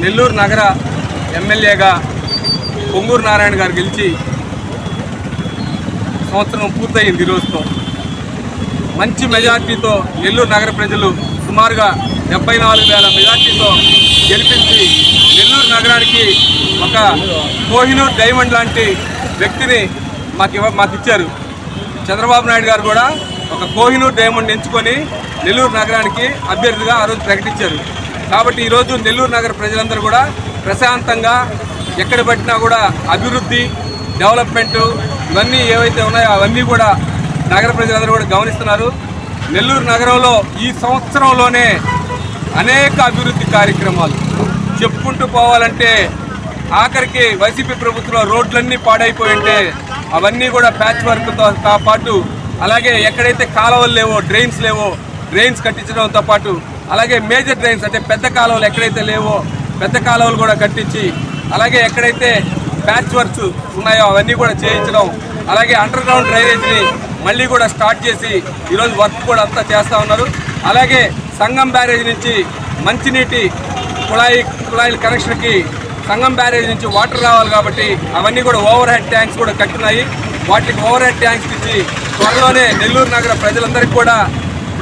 నెల్లూరు నగర ఎమ్మెల్యేగా పొంగూరు నారాయణ గారు గెలిచి సంవత్సరం పూర్తయింది ఈరోజుతో మంచి మెజార్టీతో నెల్లూరు నగర ప్రజలు సుమారుగా డెబ్బై నాలుగు వేల మెజార్టీతో గెలిపించి నెల్లూరు నగరానికి ఒక కోహినూర్ డైమండ్ లాంటి వ్యక్తిని మాకు ఇవ్వ మాకు ఇచ్చారు. చంద్రబాబు నాయుడు గారు కూడా ఒక కోహినూర్ డైమండ్ ఎంచుకొని నెల్లూరు నగరానికి అభ్యర్థిగా ఆ రోజు ప్రకటించారు. కాబట్టి ఈరోజు నెల్లూరు నగర ప్రజలందరూ కూడా ప్రశాంతంగా ఎక్కడ పట్టినా కూడా అభివృద్ధి డెవలప్మెంట్ ఇవన్నీ ఏవైతే ఉన్నాయో అవన్నీ కూడా నగర ప్రజలందరూ కూడా గమనిస్తున్నారు. నెల్లూరు నగరంలో ఈ సంవత్సరంలోనే అనేక అభివృద్ధి కార్యక్రమాలు. చెప్పుకుంటూ పోవాలంటే ఆఖరికి వైసీపీ ప్రభుత్వంలో రోడ్లన్నీ పాడైపోయి ఉంటే అవన్నీ కూడా ప్యాచ్ వర్క్తో తో పాటు అలాగే ఎక్కడైతే కాలువలు లేవో డ్రైన్స్ లేవో డ్రైన్స్ కట్టించడంతో పాటు అలాగే మేజర్ డ్రైన్స్ అంటే పెద్ద కాలువలు ఎక్కడైతే లేవో పెద్ద కాలువలు కూడా కట్టించి అలాగే ఎక్కడైతే ప్యాచ్ వర్క్స్ ఉన్నాయో అవన్నీ కూడా చేయించడం అలాగే అండర్ గ్రౌండ్ డ్రైనేజ్ని మళ్ళీ కూడా స్టార్ట్ చేసి ఈరోజు వర్క్ కూడా అంతా చేస్తూ ఉన్నారు. అలాగే సంగం బ్యారేజ్ నుంచి మంచినీటి కుళాయి కుళాయిల కనెక్షన్కి సంగం బ్యారేజ్ నుంచి వాటర్ రావాలి కాబట్టి అవన్నీ కూడా ఓవర్ హెడ్ ట్యాంక్స్ కూడా కట్టినాయి. వాటికి ఓవర్ హెడ్ ట్యాంక్స్ ఇచ్చి త్వరలోనే నెల్లూరు నగర ప్రజలందరికీ కూడా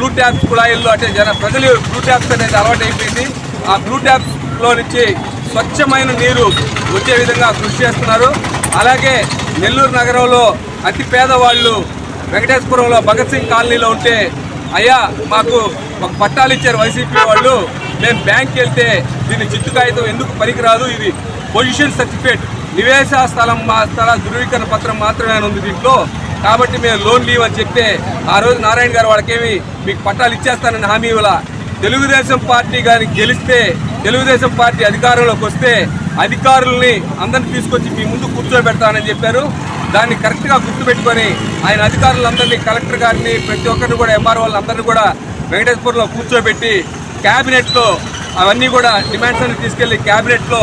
బ్లూ ట్యాప్స్ కుళాయిల్లో అంటే జన ప్రజలు బ్లూ ట్యాప్స్ అనేది అలవాటు అయిపోయింది. ఆ బ్లూ ట్యాప్స్లో నుంచి స్వచ్ఛమైన నీరు వచ్చే విధంగా కృషి చేస్తున్నారు. అలాగే నెల్లూరు నగరంలో అతి పేదవాళ్ళు వెంకటేశ్వరంలో భగత్ సింగ్ కాలనీలో ఉంటే అయ్యా మాకు ఒక పట్టాలు ఇచ్చారు వైసీపీ వాళ్ళు. మేము బ్యాంక్కి వెళ్తే దీని చిత్తు కాగితం ఎందుకు పనికిరాదు? ఇది పొజిషన్ సర్టిఫికేట్. నివేశ స్థలం మా స్థల ధృవీకరణ పత్రం మాత్రమే ఉంది దీంట్లో. కాబట్టి మేము లోన్ లీవ్ అని చెప్తే ఆ రోజు నారాయణ గారు వాళ్ళకేమి మీకు పట్టాలు ఇచ్చేస్తానని హామీ ఇవ్వాల? తెలుగుదేశం పార్టీ కానీ గెలిస్తే తెలుగుదేశం పార్టీ అధికారంలోకి వస్తే అధికారుల్ని అందరిని తీసుకొచ్చి మీ ముందు కూర్చోబెడతానని చెప్పారు. దాన్ని కరెక్ట్గా గుర్తుపెట్టుకొని ఆయన అధికారులందరినీ కలెక్టర్ గారిని ప్రతి ఒక్కరిని కూడా ఎంఆర్ఓ వాళ్ళందరినీ కూడా వెంకటేశ్వరంలో కూర్చోబెట్టి క్యాబినెట్లో అవన్నీ కూడా డిమాండ్స్ అన్ని తీసుకెళ్ళి క్యాబినెట్లో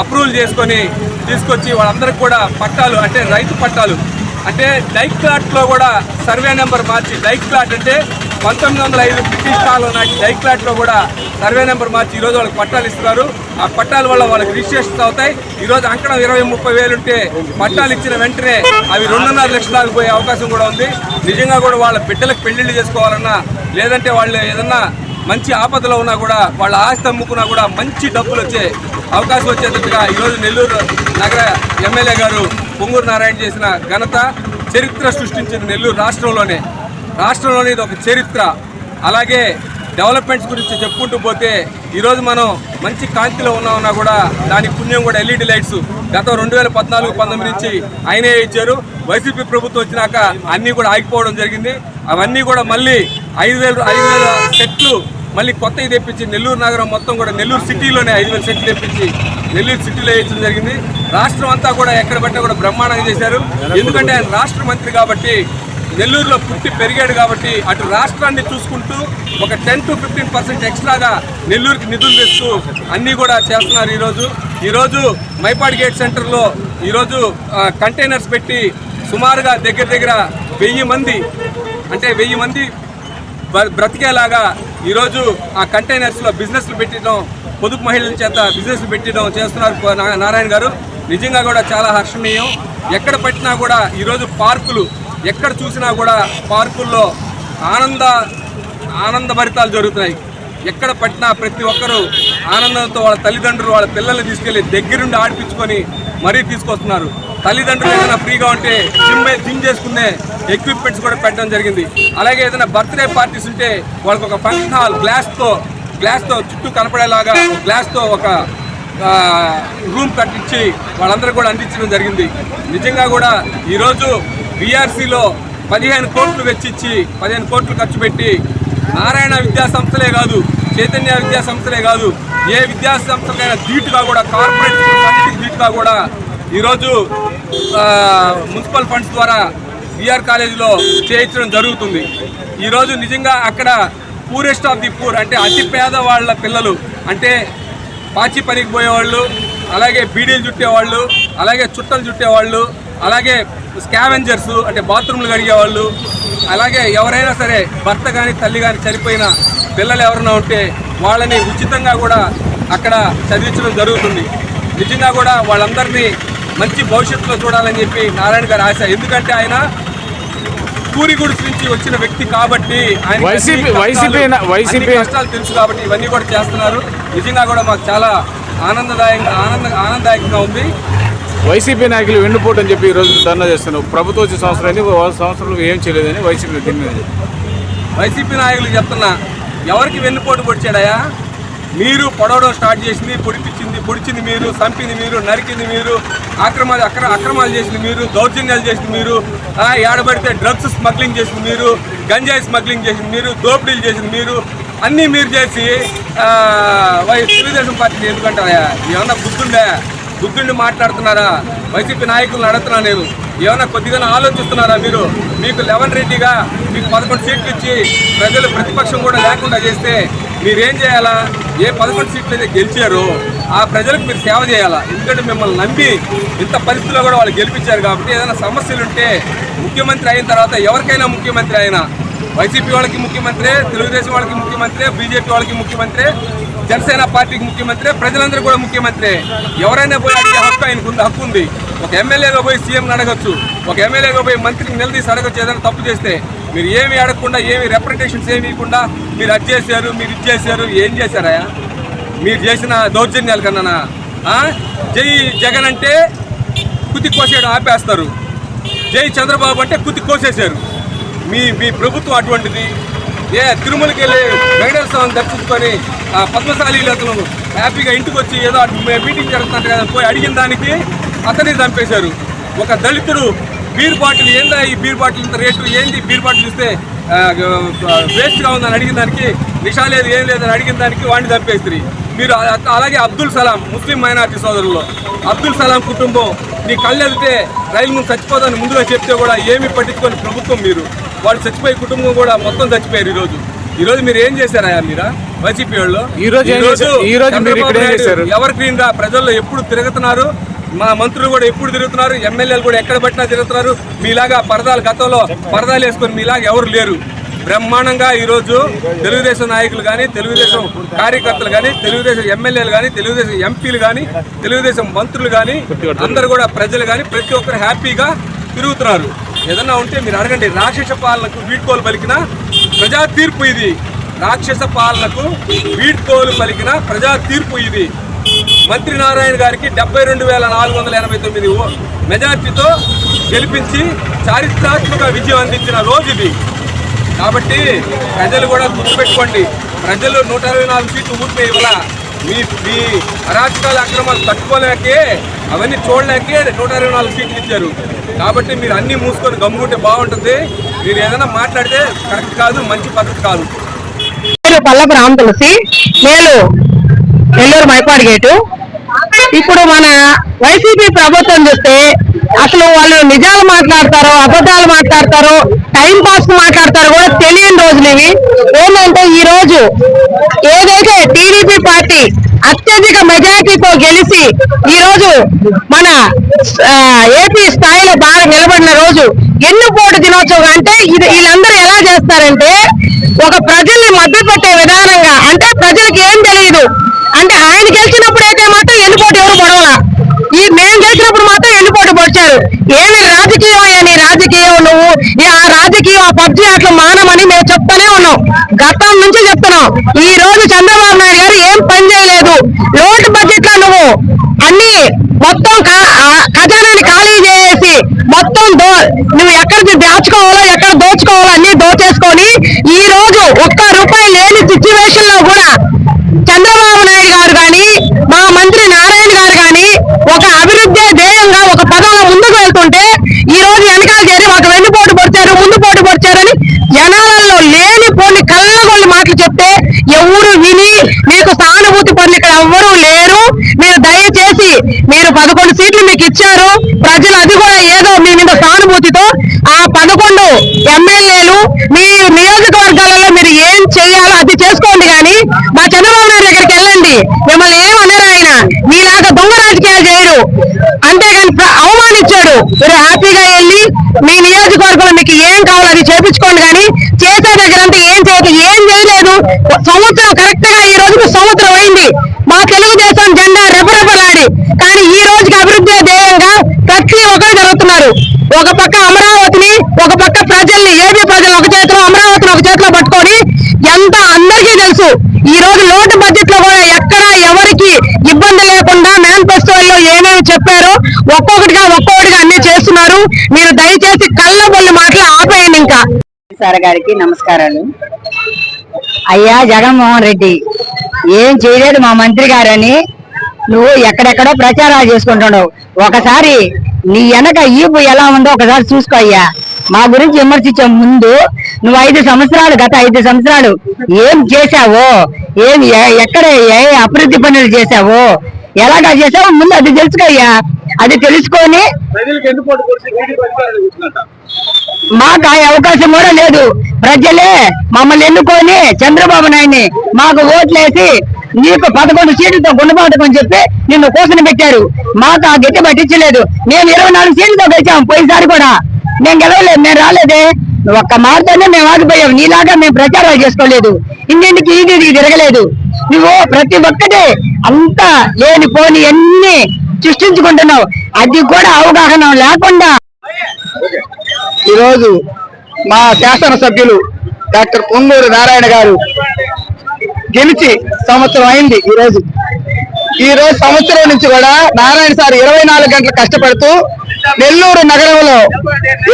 అప్రూవల్ చేసుకొని తీసుకొచ్చి వాళ్ళందరికీ కూడా పట్టాలు అంటే రైతు పట్టాలు. అంటే డైక్ ప్లాట్లో కూడా సర్వే నెంబర్ మార్చి డైక్ ప్లాట్ అంటే పంతొమ్మిది వందల ఐదు బ్రిటిష్ కాలం నాటి డైక్ ప్లాట్లో కూడా సర్వే నెంబర్ మార్చి ఈరోజు వాళ్ళకి పట్టాలు ఇస్తున్నారు. ఆ పట్టాల వల్ల వాళ్ళకి రిజిస్ట్రేషన్ అవుతాయి. ఈరోజు అంకణం ఇరవై ముప్పై వేలు ఉంటే పట్టాలు ఇచ్చిన వెంటనే అవి రెండున్నర లక్షలకు పోయే అవకాశం కూడా ఉంది. నిజంగా కూడా వాళ్ళ బిడ్డలకు పెళ్ళిళ్ళు చేసుకోవాలన్నా లేదంటే వాళ్ళు ఏదన్నా మంచి ఆపదలో ఉన్నా కూడా వాళ్ళ ఆస్తి అమ్ముకున్నా కూడా మంచి డబ్బులు వచ్చే అవకాశం వచ్చేటట్టుగా ఈరోజు నెల్లూరు నగర ఎమ్మెల్యే గారు పొంగూరు నారాయణ చేసిన ఘనత చరిత్ర సృష్టించింది నెల్లూరు రాష్ట్రంలోనే. రాష్ట్రంలోనే ఇది ఒక చరిత్ర. అలాగే డెవలప్మెంట్స్ గురించి చెప్పుకుంటూ పోతే ఈరోజు మనం మంచి కాంతిలో ఉన్నామన్నా కూడా దానికి పుణ్యం కూడా ఎల్ఈడి లైట్స్ గత రెండు వేల పద్నాలుగు పంతొమ్మిది నుంచి ఆయనే ఇచ్చారు. వైసీపీ ప్రభుత్వం వచ్చినాక అన్నీ కూడా ఆగిపోవడం జరిగింది. అవన్నీ కూడా మళ్ళీ ఐదు వేలు ఐదు వేల సెట్లు మళ్ళీ కొత్తవి తెప్పించి నెల్లూరు నగరం మొత్తం కూడా నెల్లూరు సిటీలోనే ఐదు వేల సెట్లు తెప్పించి నెల్లూరు సిటీలో వేయించడం జరిగింది. రాష్ట్రం అంతా కూడా ఎక్కడ పట్టినా కూడా బ్రహ్మాండంగా చేశారు. ఎందుకంటే ఆయన రాష్ట్ర మంత్రి కాబట్టి నెల్లూరులో పుట్టి పెరిగాడు కాబట్టి అటు రాష్ట్రాన్ని చూసుకుంటూ ఒక టెన్ టు ఫిఫ్టీన్ పర్సెంట్ ఎక్స్ట్రాగా నెల్లూరుకి నిధులు తెస్తూ అన్నీ కూడా చేస్తున్నారు ఈరోజు. ఈరోజు మైపాడి గేట్ సెంటర్లో ఈరోజు కంటైనర్స్ పెట్టి సుమారుగా దగ్గర దగ్గర వెయ్యి మంది అంటే వెయ్యి మంది బ్రతికేలాగా ఈరోజు ఆ కంటైనర్స్లో బిజినెస్లు పెట్టడం పొదుపు మహిళల చేత బిజినెస్లు పెట్టడం చేస్తున్నారు నారాయణ గారు. నిజంగా కూడా చాలా హర్షణీయం. ఎక్కడ పట్టినా కూడా ఈరోజు పార్కులు ఎక్కడ చూసినా కూడా పార్కుల్లో ఆనంద ఆనందభరితాలు జరుగుతున్నాయి. ఎక్కడ పట్టినా ప్రతి ఒక్కరూ ఆనందంతో వాళ్ళ తల్లిదండ్రులు వాళ్ళ పిల్లల్ని తీసుకెళ్ళి దగ్గరుండి ఆడిపించుకొని మరీ తీసుకొస్తున్నారు. తల్లిదండ్రులు ఏదైనా ఫ్రీగా ఉంటే జిమ్ జిమ్ చేసుకునే ఎక్విప్మెంట్స్ కూడా పెట్టడం జరిగింది. అలాగే ఏదైనా బర్త్డే పార్టీస్ ఉంటే వాళ్ళకి ఒక ఫంక్షన్ హాల్ గ్లాస్తో గ్లాస్తో చుట్టూ కనపడేలాగా గ్లాస్తో ఒక రూమ్ కట్టించి వాళ్ళందరూ కూడా అందించడం జరిగింది. నిజంగా కూడా ఈరోజు బీఆర్సీలో పదిహేను కోట్లు వెచ్చిచ్చి పదిహేను కోట్లు ఖర్చు పెట్టి నారాయణ విద్యా సంస్థలే కాదు చైతన్య విద్యా సంస్థలే కాదు ఏ విద్యా సంస్థలైనా ధీటుగా కూడా కార్పొరేట్ స్కూల్స్ ధీటుగా కూడా ఈరోజు మున్సిపల్ ఫండ్స్ ద్వారా విఆర్ కాలేజీలో చేయించడం జరుగుతుంది. ఈరోజు నిజంగా అక్కడ పూరెస్ట్ ఆఫ్ ది పూర్ అంటే అతి పేద వాళ్ళ పిల్లలు అంటే పాచి పనికి పోయేవాళ్ళు అలాగే బీడీలు చుట్టేవాళ్ళు అలాగే చుట్టలు చుట్టేవాళ్ళు అలాగే స్కావెంజర్స్ అంటే బాత్రూమ్లు కడిగేవాళ్ళు. అలాగే ఎవరైనా సరే భర్త కానీ తల్లి కానీ చనిపోయిన పిల్లలు ఎవరైనా ఉంటే వాళ్ళని ఉచితంగా కూడా అక్కడ చదివించడం జరుగుతుంది. నిజంగా కూడా వాళ్ళందరినీ మంచి భవిష్యత్తులో చూడాలని చెప్పి నారాయణ గారు ఆశ. ఎందుకంటే ఆయన పూరి గుడిసి నుంచి వచ్చిన వ్యక్తి కాబట్టి ఆయన కష్టాలు తెలుసు కాబట్టి ఇవన్నీ కూడా చేస్తున్నారు. నిజంగా కూడా మాకు చాలా ఆనందదాయంగా ఆనంద ఆనందదాయకంగా ఉంది. వైసీపీ నాయకులు వెన్నుపోటు అని చెప్పి ఈరోజు రోజు ధర్నా చేస్తున్నారు. ప్రభుత్వం వచ్చే సంవత్సరాన్ని సంవత్సరంలో ఏం చేయలేదని వైసీపీ దీని వైసీపీ నాయకులు చెప్తున్నా ఎవరికి వెన్నుపోటు పొడిచాడయా మీరు పొడవడం స్టార్ట్ చేసింది పొడిపించింది పొడిచింది మీరు చంపింది మీరు నరికింది మీరు అక్రమాలు అక్ర అక్రమాలు చేసింది మీరు దౌర్జన్యాలు చేసింది మీరు ఏడబడితే డ్రగ్స్ స్మగ్లింగ్ చేసింది మీరు గంజాయి స్మగ్లింగ్ చేసింది మీరు దోపిడీలు చేసింది మీరు అన్నీ మీరు చేసి తెలుగుదేశం పార్టీని ఎందుకంటారా ఏమన్నా గుర్తుండే బుద్ధుడిని మాట్లాడుతున్నారా? వైసీపీ నాయకులను అడుగుతున్నా నేను ఏమైనా కొద్దిగా ఆలోచిస్తున్నారా మీరు? మీకు లెవెన్ రెడ్డిగా మీకు పదకొండు సీట్లు ఇచ్చి ప్రజలు ప్రతిపక్షం కూడా లేకుండా చేస్తే మీరేం చేయాలా? ఏ పదకొండు సీట్లు అయితే గెలిచారో ఆ ప్రజలకు మీరు సేవ చేయాలా? ఎందుకంటే మిమ్మల్ని నమ్మి ఇంత పరిస్థితిలో కూడా వాళ్ళు గెలిపించారు కాబట్టి ఏదైనా సమస్యలు ఉంటే ముఖ్యమంత్రి అయిన తర్వాత ఎవరికైనా ముఖ్యమంత్రి అయినా వైసీపీ వాళ్ళకి ముఖ్యమంత్రి తెలుగుదేశం వాళ్ళకి ముఖ్యమంత్రి బీజేపీ వాళ్ళకి ముఖ్యమంత్రి జనసేన పార్టీకి ముఖ్యమంత్రి ప్రజలందరూ కూడా ముఖ్యమంత్రి. ఎవరైనా పోయి అడిగే హక్కు ఆయనకు ఉంది హక్కు ఉంది. ఒక ఎమ్మెల్యేగా పోయి సీఎంని అడగచ్చు. ఒక ఎమ్మెల్యేగా పోయి మంత్రిని నిలదీసి అడగచ్చు ఏదైనా తప్పు చేస్తే. మీరు ఏమి అడగకుండా ఏమి రిప్రజెంటేషన్స్ ఏమి ఇవ్వకుండా మీరు అది చేశారు మీరు ఇది చేశారు ఏం చేశారా? మీరు చేసిన దౌర్జన్యాలు కన్నా జై జగన్ అంటే కుతి కోసేయడం ఆపేస్తారు. జై చంద్రబాబు అంటే కుతి కోసేశారు. మీ మీ ప్రభుత్వం అటువంటిది. ఏ తిరుమలకి వెళ్ళి వెంకటేశ్వర స్వామిని దర్శించుకొని ఆ పద్మశాలి అతను హ్యాపీగా ఇంటికి వచ్చి ఏదో మీటింగ్ జరుగుతుంది కదా పోయి అడిగిన దానికి అతన్ని చంపేశారు. ఒక దళితుడు బీర్ బాటిల్ ఏందా ఈ బీర్ బాటిల్ ఇంత రేటు ఏంది బీర్ బాటిల్ ఇస్తే వేస్ట్గా ఉందని అడిగిన దానికి నిషా లేదు ఏం లేదని అడిగిన దానికి వాడిని చంపేస్తుంది మీరు అలాగే అబ్దుల్ సలాం ముస్లిం మైనార్టీ సోదరుల్లో అబ్దుల్ సలాం కుటుంబం నీ కళ్ళు వెళ్తే రైలు ముందు చచ్చిపోదని ముందుగా చెప్తే కూడా ఏమి పట్టించుకొని ప్రభుత్వం మీరు. వాళ్ళు చచ్చిపోయే కుటుంబం కూడా మొత్తం చచ్చిపోయారు ఈరోజు. ఈ రోజు మీరు ఏం చేశారా మీరా? వైసీపీ వాళ్ళు? ఈ రోజు ఏం చేశారు? ఈ రోజు మీరు ఇక్కడ ఏం చేశారు? ఎవర్ గ్రీన్గా ప్రజల్లో ఎప్పుడు తిరుగుతున్నారు? మా మంత్రులు కూడా ఎప్పుడు తిరుగుతున్నారు? ఎమ్మెల్యేలు కూడా ఎక్కడ పట్టినా తిరుగుతున్నారు? మీలాగా పరదాలు గతంలో పరదాలు వేసుకొని మీలాగా ఎవరు లేరు. బ్రహ్మాండంగా ఈరోజు తెలుగుదేశం నాయకులు కానీ తెలుగుదేశం కార్యకర్తలు కానీ తెలుగుదేశం ఎమ్మెల్యేలు కానీ తెలుగుదేశం ఎంపీలు కానీ తెలుగుదేశం మంత్రులు కానీ అందరు కూడా ప్రజలు కానీ ప్రతి ఒక్కరు హ్యాపీగా తిరుగుతున్నారు. ఏదన్నా ఉంటే మీరు అడగండి. రాక్షస పాలనకు వీడ్కోలు పలికిన ప్రజా తీర్పు ఇది. రాక్షస పాలనకు వీడ్కోలు పలికిన ప్రజా తీర్పు ఇది. మంత్రి నారాయణ గారికి డెబ్బై రెండు వేల నాలుగు వందల ఎనభై తొమ్మిది ఓ- మెజార్టీతో గెలిపించి చారిత్రాత్మక విజయం అందించిన రోజు ఇది. కాబట్టి ప్రజలు కూడా గుర్తుపెట్టుకోండి. ప్రజలు నూట ఇరవై నాలుగు సీట్లు ఊరిపోయి ఇవ్వాల? మీ మీ అరాచకాల అక్రమాలు తట్టుకోలేకే అవన్నీ చూడలేకే నూట ఇరవై నాలుగు సీట్లు ఇచ్చారు. కాబట్టి మీరు అన్నీ మూసుకొని గమ్ముకుంటే బాగుంటుంది. మీరు ఏదైనా మాట్లాడితే కరెక్ట్ కాదు మంచి పద్ధతి కాదు. పేరు పల్లపు రామ్ తులసి నేను నెల్లూరు మైపాడు గేటు. ఇప్పుడు మన వైసీపీ ప్రభుత్వం చూస్తే అసలు వాళ్ళు నిజాలు మాట్లాడతారో అబద్ధాలు మాట్లాడతారో టైం పాస్ మాట్లాడతారో కూడా తెలియని రోజులు ఇవి. ఏంటంటే ఈ రోజు ఏదైతే టీడీపీ పార్టీ అత్యధిక మెజార్టీతో గెలిచి ఈ రోజు మన ఏపీ స్థాయిలో బాగా నిలబడిన రోజు. ఎన్నుకోటి దినోత్సవం అంటే ఇది వీళ్ళందరూ ఎలా చేస్తారంటే ఒక ప్రజల్ని మద్దతు పెట్టే విధానంగా అంటే ప్రజలకు ఏం తెలియదు అంటే ఆయన గెలిచినప్పుడు అయితే మాత్రం ఎన్నుకోటు ఎవరు పొడవలా ఈ మేము గెలిచినప్పుడు మాత్రం ఎన్నుకోటి పొడిచారు? ఏమి రాజకీయం అయ్యా నీ రాజకీయం నువ్వు? ఆ రాజకీయం ఆ పబ్జి అట్లా మానమని మేము చెప్తానే ఉన్నాం. గతం నుంచి చెప్తున్నాం. ఈ రోజు చంద్రబాబు నాయుడు గారు ఏం పని చేయలేదు లోటు బడ్జెట్లో నువ్వు అన్ని మొత్తం ఖజానాన్ని ఖాళీ చేసి మొత్తం దో నువ్వు ఎక్కడ దాచుకోవాలో ఎక్కడ దోచుకోవాలో అన్ని దోచేసుకొని ఈ రోజు ఒక్క రూపాయి లేని సిచ్యువేషన్లో కూడా చంద్రబాబు నాయుడు గారు కానీ మా మంత్రి నారాయణ గారు కానీ ఒక అభివృద్ధి ధ్యేయంగా ఒక పదంలో ముందుకు వెళ్తుంటే ఈ రోజు వెనకాల చేరి ఒక వెన్ను పోటు పొడిచారు ముందు పోటు పొడిచారని జనాలలో లేని పోని కళ్ళగొల్లి మాటలు చెప్తే ఎవరు విని మీరు హ్యాపీగా వెళ్ళి మీ నియోజకవర్గంలో మీకు ఏం కావాలో అది చేపించుకోండి కానీ చేసే దగ్గర ఏం చేయదు ఏం చేయలేదు. సంవత్సరం కరెక్ట్గా ఈ రోజుకు సంవత్సరం అయింది. మా తెలుగుదేశం జెండా రెపరెపలాడి. కానీ ఈ రోజుకి అభివృద్ధి ధ్యేయంగా ప్రతి ఒక్కరు జరుగుతున్నారు. ఒక పక్క అమరావతిని ఒక పక్క ప్రజల్ని ఏపీ ప్రజలు ఒక చేతిలో అమరావతిని ఒక చేతిలో పట్టుకొని ఎంత అందరికీ తెలుసు. ఈ రోజు లోటు బడ్జెట్లో కూడా ఎక్కడ ఎవరికి ఇబ్బంది లేకుండా మేనిఫెస్టోల్లో ఏమేమి చెప్పారో ఒక్కొక్కటిగా ఒక్కొక్క చేస్తున్నారు. మీరు దయచేసి కళ్ళబొల్లి మాటలు ఆపేయండి ఇంకా. సార్ గారికి నమస్కారాలు. అయ్యా జగన్మోహన్ రెడ్డి ఏం చేయలేదు మా మంత్రి గారని. నువ్వు ఎక్కడెక్కడో ప్రచారాలు చేసుకుంటున్నావు. ఒకసారి నీ వెనక ఈపు ఎలా ఉందో ఒకసారి చూసుకో అయ్యా. మా గురించి విమర్శించే ముందు నువ్వు ఐదు సంవత్సరాలు గత ఐదు సంవత్సరాలు ఏం చేశావో ఏం ఎక్కడ ఏ అభివృద్ధి పనులు చేశావో ఎలాగా చేసావో ముందు అది తెలుసుకోయ్యా అది తెలుసుకొని మాకు ఆ అవకాశం కూడా లేదు. ప్రజలే మమ్మల్ని ఎన్నుకొని చంద్రబాబు నాయుడిని మాకు ఓట్లేసి నీకు పదకొండు సీట్లతో గుండబాటుకని చెప్పి నిన్ను కూసని పెట్టారు. మాకు ఆ గట్టి పట్టించలేదు మేము ఇరవై నాలుగు సీట్లతో గెలిచాం పోయినసారి కూడా. మేము గెలవలేదు మేము రాలేదే. ఒక్క మాటతోనే మేము ఆగిపోయాం. నీలాగా మేము ప్రచారాలు చేసుకోలేదు. ఇంటింటికి ఇది ఇది తిరగలేదు. నువ్వు ప్రతి ఒక్కటి అంతా లేని పోని అన్ని సృష్టించుకుంటున్నావు. అది కూడా అవగాహన లేకుండా. ఈరోజు మా శాసన సభ్యులు డాక్టర్ పొంగూరు నారాయణ గారు గెలిచి సంవత్సరం అయింది ఈరోజు. ఈ రోజు సంవత్సరం నుంచి కూడా నారాయణ సార్ ఇరవై నాలుగు గంటలు కష్టపడుతూ నెల్లూరు నగరంలో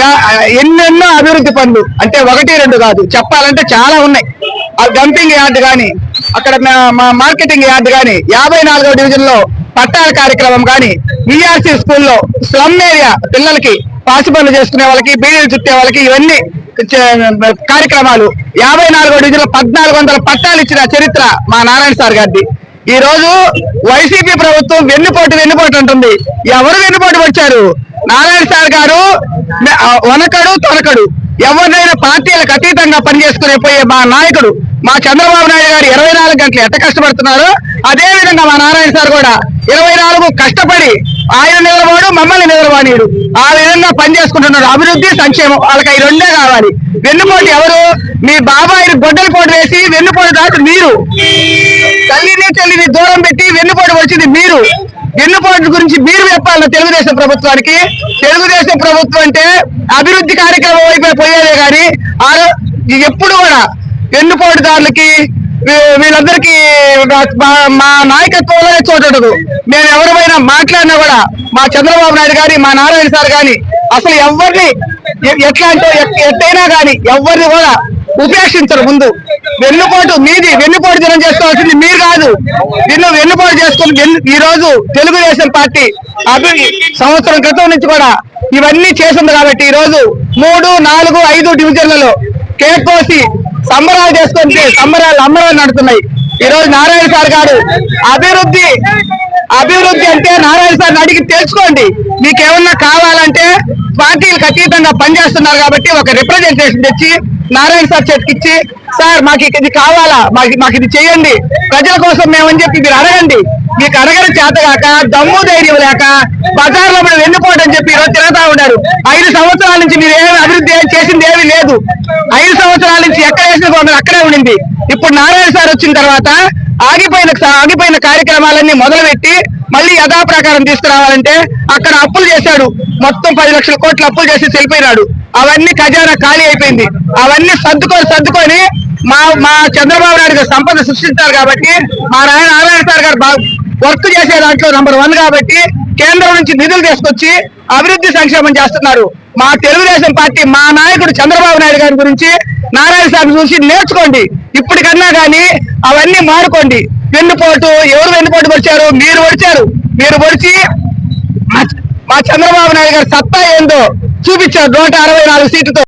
యా- ఎన్నెన్నో అభివృద్ధి పనులు అంటే ఒకటి రెండు కాదు చెప్పాలంటే చాలా ఉన్నాయి. ఆ డంపింగ్ యార్డ్ కానీ అక్కడ మా- మార్కెటింగ్ యార్డ్ కానీ యాభై నాలుగో డివిజన్లో పట్టాల కార్యక్రమం కానీ ఈఆర్సీ స్కూల్లో స్లమ్ ఏరియా పిల్లలకి పాసి పనులు చేసుకునే వాళ్ళకి బీడీలు చుట్టే వాళ్ళకి ఇవన్నీ కార్యక్రమాలు. యాభై నాలుగో డివిజన్ పద్నాలుగు వందల పట్టాలు ఇచ్చిన చరిత్ర మా నారాయణ సార్ గారిది. ఈ రోజు వైసీపీ ప్రభుత్వం వెన్నుపోటు వెన్నుపోటు అంటుంది. ఎవరు వెన్నుపోటు వచ్చారు నారాయణ సార్ గారు వనకడు తొనకడు. ఎవరినైనా పార్టీ అతీతంగా పనిచేసుకునే పోయే మా నాయకుడు మా చంద్రబాబు నాయుడు గారు ఇరవై నాలుగు గంటలు ఎంత కష్టపడుతున్నారో అదే విధంగా మా నారాయణ సార్ కూడా ఇరవై నాలుగు కష్టపడి ఆయన నిలబడు మమ్మల్ని నిలబడిడు ఆ విధంగా పనిచేసుకుంటున్నాడు అభివృద్ధి సంక్షేమం వాళ్ళకి ఈ రెండే కావాలి. వెన్నుపోటు ఎవరు? మీ బాబాయిని గొడ్డలి పోటు వేసి వెన్నుపోటు దాటి మీరు. తల్లిని తల్లిని దూరం పెట్టి వెన్నుపోటు వచ్చింది మీరు. వెన్నుపోటు గురించి మీరు చెప్పాలి తెలుగుదేశం ప్రభుత్వానికి. తెలుగుదేశం ప్రభుత్వం అంటే అభివృద్ధి కార్యక్రమం వైపు పోయేదే కానీ ఆ ఎప్పుడు కూడా వెన్నుపోటుదారులకి వీ- వీళ్ళందరికీ మా- నాయకత్వంలోనే చోటు మేము ఎవరిపైనా మాట్లాడినా కూడా మా చంద్రబాబు నాయుడు గాని మా నారాయణ సార్ గాని అసలు ఎవరిని ఎట్లా అంటే ఎట్టైనా గాని ఎవరిని కూడా ఉపేక్షించరు ముందు. వెన్నుపోటు మీది వెన్నుపోటు దినం చేసుకోవాల్సింది మీరు కాదు. నిన్ను వెన్నుపోటు చేసుకుని ఈ రోజు తెలుగుదేశం పార్టీ అభి సంవత్సరం క్రితం నుంచి కూడా ఇవన్నీ చేసింది కాబట్టి ఈ రోజు మూడు నాలుగు ఐదు డివిజన్లలో కేక్ కోసి సంబరాలు చేసుకుంటే సంబరాలు అమ్మరాలు నడుతున్నాయి. ఈ రోజు నారాయణ సార్ గారు అభివృద్ధి అభివృద్ధి అంటే నారాయణ సార్ అడిగి తెలుసుకోండి. మీకు ఏమన్నా కావాలంటే పార్టీలకు అతీతంగా పనిచేస్తున్నారు కాబట్టి ఒక రిప్రజెంటేషన్ తెచ్చి నారాయణ సార్ చేతికిచ్చి సార్ మాకు ఇది కావాలా? మాకు మాకు ఇది చేయండి. ప్రజల కోసం మేమని చెప్పి మీరు అడగండి. మీకు అడగని చేతగాక దమ్ము ధైర్యం లేక బజార్లో మీరు వెన్నుపోవడం చెప్పి ఈరోజు తిరగతా ఉన్నారు. ఐదు సంవత్సరాల నుంచి మీరు ఏమి అభివృద్ధి చేసింది ఏమి లేదు. ఐదు సంవత్సరాల నుంచి ఎక్కడ వేసిన కొందరు అక్కడే ఉండింది. ఇప్పుడు నారాయణ సార్ వచ్చిన తర్వాత ఆగిపోయిన ఆగిపోయిన కార్యక్రమాలన్నీ మొదలుపెట్టి మళ్ళీ యథాప్రకారం తీసుకురావాలంటే అక్కడ అప్పులు చేశాడు. మొత్తం పది లక్షల కోట్లు అప్పులు చేసి వెళ్ళిపోయినాడు అవన్నీ ఖజానా ఖాళీ అయిపోయింది. అవన్నీ సర్దుకొని సర్దుకొని మా మా చంద్రబాబు నాయుడు గారు సంపద సృష్టించారు కాబట్టి మా నాయన నారాయణ సార్ గారు వర్క్ చేసే దాంట్లో నంబర్ వన్ కాబట్టి కేంద్రం నుంచి నిధులు తీసుకొచ్చి అభివృద్ధి సంక్షేమం చేస్తున్నారు. మా తెలుగుదేశం పార్టీ మా నాయకుడు చంద్రబాబు నాయుడు గారి గురించి నారాయణ స్వామి చూసి నేర్చుకోండి. ఇప్పటికన్నా కానీ అవన్నీ మారుకోండి వెన్నుపోటు ఎవరు వెన్నుపోటు వచ్చారు మీరు పొడిచారు. మీరు పొడిచి మా- మా చంద్రబాబు నాయుడు గారి సత్తా ఏందో చూపించారు నూట అరవై నాలుగు సీటుతో.